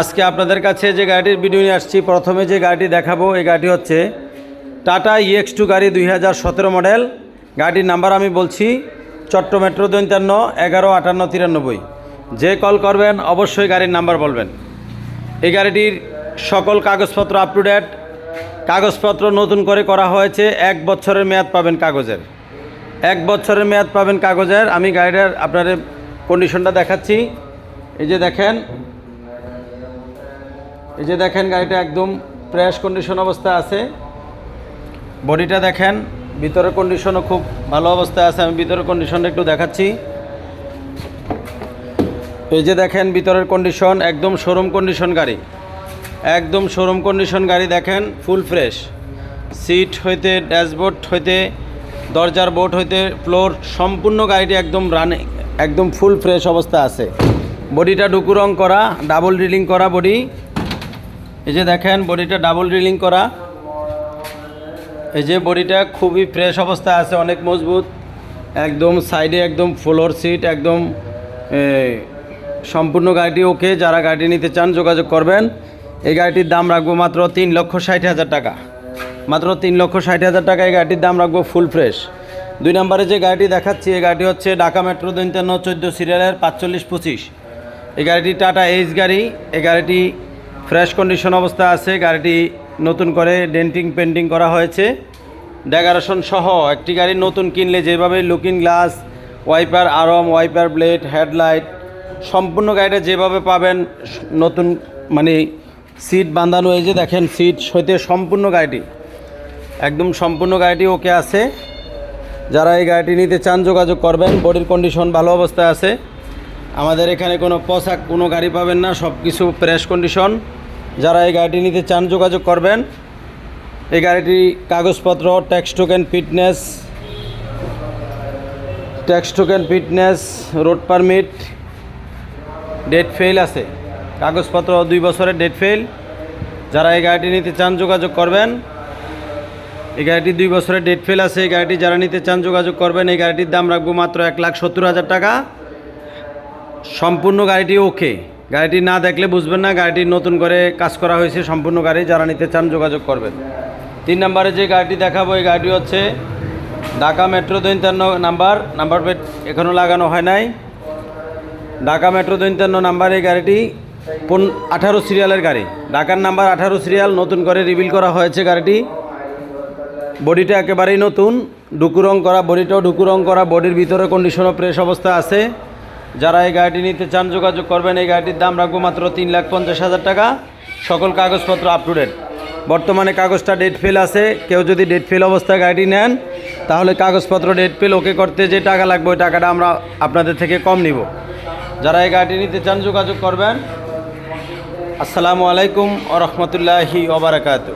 আজকে আপনাদের কাছে যে গাড়িটির ভিডিও নিয়ে আসছি, প্রথমে যে গাড়িটি দেখাবো, এই গাড়িটি হচ্ছে টাটা ইএক্স টু গাড়ি দুই হাজার সতেরো মডেল গাড়ির নাম্বার আমি বলছি চট্ট মেট্রো দৈন্তান্ন এগারো আটান্ন তিরানব্বই। যে কল করবেন, অবশ্যই গাড়ির নাম্বার বলবেন। এই গাড়িটির সকল কাগজপত্র আপ টু ডেট কাগজপত্র নতুন করে করা হয়েছে, এক বছরের মেয়াদ পাবেন কাগজের। এক বছরের মেয়াদ পাবেন কাগজের। আমি গাড়িটার আপনাদের কন্ডিশনটা দেখাচ্ছি। এই যে দেখেন এই যে দেখেন গাড়িটা একদম ফ্রেশ কন্ডিশন অবস্থায় আছে। বডিটা দেখেন, ভিতরের কন্ডিশনও খুব ভালো অবস্থায় আছে, আমি ভিতরের কন্ডিশনটা একটু দেখাচ্ছি। এই যে দেখেন, ভিতরের কন্ডিশন একদম শোরুম কন্ডিশন গাড়ি। একদম শোরুম কন্ডিশন গাড়ি দেখেন ফুল ফ্রেশ সিট হইতে ড্যাশবোর্ড হইতে, দরজার বোর্ড হইতে ফ্লোর সম্পূর্ণ গাড়িটি একদম রানে একদম ফুল ফ্রেশ অবস্থা আছে। বডিটা ডুকু রং করা ডাবল রিলিং করা বডি এই যে দেখেন, বডিটা ডাবল রিলিং করা। এই যে বডিটা খুবই ফ্রেশ অবস্থায় আছে, অনেক মজবুত। একদম সাইডে একদম ফ্লোর সিট একদম সম্পূর্ণ গাড়িটি ওকে যারা গাড়িটি নিতে চান, যোগাযোগ করবেন। এই গাড়িটির দাম রাখব মাত্র তিন লক্ষ ষাট হাজার টাকা। মাত্র তিন লক্ষ ষাট হাজার টাকা এই গাড়িটির দাম রাখব ফুল ফ্রেশ দুই নম্বরে যে গাড়িটি দেখাচ্ছি, এই গাড়িটি হচ্ছে ঢাকা মেট্রো দৈন্তান্ন চোদ্দ সিরিয়ালের পাঁচচল্লিশ পঁচিশ। এই গাড়িটি টাটা এইচ গাড়ি, এই গাড়িটি ফ্রেশ কন্ডিশন অবস্থা আছে, গাড়িটি নতুন করে ডেন্টিং পেন্টিং করা হয়েছে। ডেকারেশন সহ একটি গাড়ি নতুন কিনলে যেভাবে looking glass wiper arm wiper blade headlight সম্পূর্ণ গাড়িটা যেভাবে পাবেন, নতুন মানে সিট বাঁধানো যে দেখেন সিট সইতে সম্পূর্ণ গাড়িটি। একদম সম্পূর্ণ গাড়িটি ওকে আছে। যারা এই গাড়িটি নিতে চান, যোগাযোগ করবেন বডির কন্ডিশন ভালো অবস্থায় আছে। আমাদের এখানে কোনো পোশাক, কোনো গাড়ি পাবেন না সব কিছু ফ্রেশ কন্ডিশন যারা এই গাড়িটি নিতে চান, যোগাযোগ করবেন। এই গাড়িটি কাগজপত্র tax token fitness tax token fitness road permit date fail আছে। কাগজপত্র, দুই বছরের ডেট ফেল যারা এই গাড়িটি নিতে চান, যোগাযোগ করবেন। এই গাড়িটি দুই বছরের ডেট ফেল আছে। এই গাড়িটি যারা নিতে চান, যোগাযোগ করবেন। এই গাড়িটির দাম রাখব মাত্র এক লাখ সত্তর হাজার টাকা। সম্পূর্ণ গাড়িটি ওকে। গাড়িটি না দেখলে বুঝবেন না, গাড়িটি নতুন করে কাজ করা হয়েছে, সম্পূর্ণ গাড়ি। যারা নিতে চান যোগাযোগ করবেন। তিন নম্বরে যে গাড়িটি দেখাবো, এই গাড়িটি হচ্ছে ঢাকা মেট্রো দৈন্তান্ন নাম্বার। নাম্বার প্লেট এখনও লাগানো হয় নাই। ঢাকা মেট্রো দৈন্তান্ন নাম্বার এই গাড়িটি পন আঠারো সিরিয়ালের গাড়ি। ঢাকার নাম্বার আঠারো সিরিয়াল নতুন করে রিভিল করা হয়েছে গাড়িটি। বডিটা একেবারেই নতুন। ডুকু রং করা, বডিটাও ডুকু রং করা, বডির ভিতরে কন্ডিশনও ফ্রেশ অবস্থা আছে। যারা এই গাড়িটি নিতে চান, যোগাযোগ করবেন। এই গাড়িটির দাম রাখব মাত্র তিন লাখ পঞ্চাশ হাজার টাকা। সকল কাগজপত্র আপ টু ডেট বর্তমানে কাগজটা ডেট ফেল আছে। কেউ যদি ডেট ফেল অবস্থায় গাড়িটি নেন, তাহলে কাগজপত্র ডেট ফেল ওকে করতে যে টাকা লাগবে, ওই টাকাটা আমরা আপনাদের থেকে কম নিব। যারা এই গাড়িটি নিতে চান, যোগাযোগ করবেন। আসসালামু আলাইকুম ও রহমতুল্লাহি ওবরাকাতু